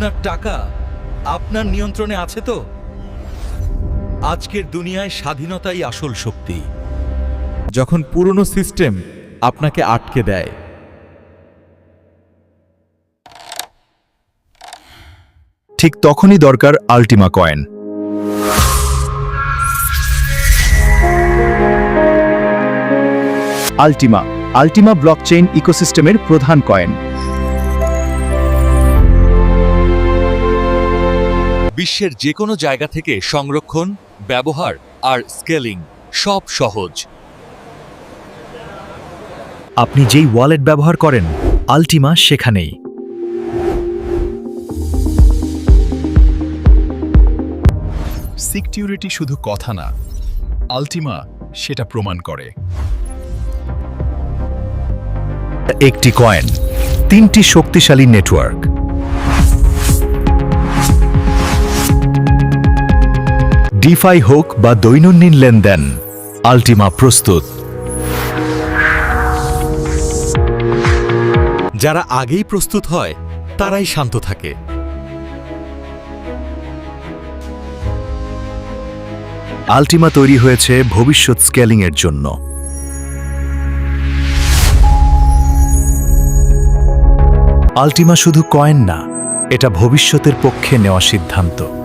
আপনার টাকা আপনার নিয়ন্ত্রণে আছে তো? আজকের দুনিয়ায় স্বাধীনতাই আসল শক্তি। যখন পুরনো সিস্টেম আপনাকে আটকে দেয়। ঠিক তখনই দরকার আল্টিমা কয়েন। আল্টিমা আল্টিমা ব্লকচেইন ইকোসিস্টেমের প্রধান কয়েন। বিশ্বের যে কোনো জায়গা থেকে সংরক্ষণ ব্যবহার আর স্কেলিং সব সহজ। আপনি যেই ওয়ালেট ব্যবহার করেন আল্টিমা সেখানেই। সিকিউরিটি শুধু কথা না আল্টিমা সেটা প্রমাণ করে। একটি কয়েন তিনটি শক্তিশালী নেটওয়ার্ক। ডিফাই হোক বা দৈনন্দিন লেনদেন, আল্টিমা প্রস্তুত। যারা আগেই প্রস্তুত হয়, তারাই শান্ত থাকে। আল্টিমা তৈরি হয়েছে ভবিষ্যৎ স্কেলিংয়ের জন্য। আল্টিমা শুধু কয়েন না, এটা ভবিষ্যতের পক্ষে নেওয়া সিদ্ধান্ত।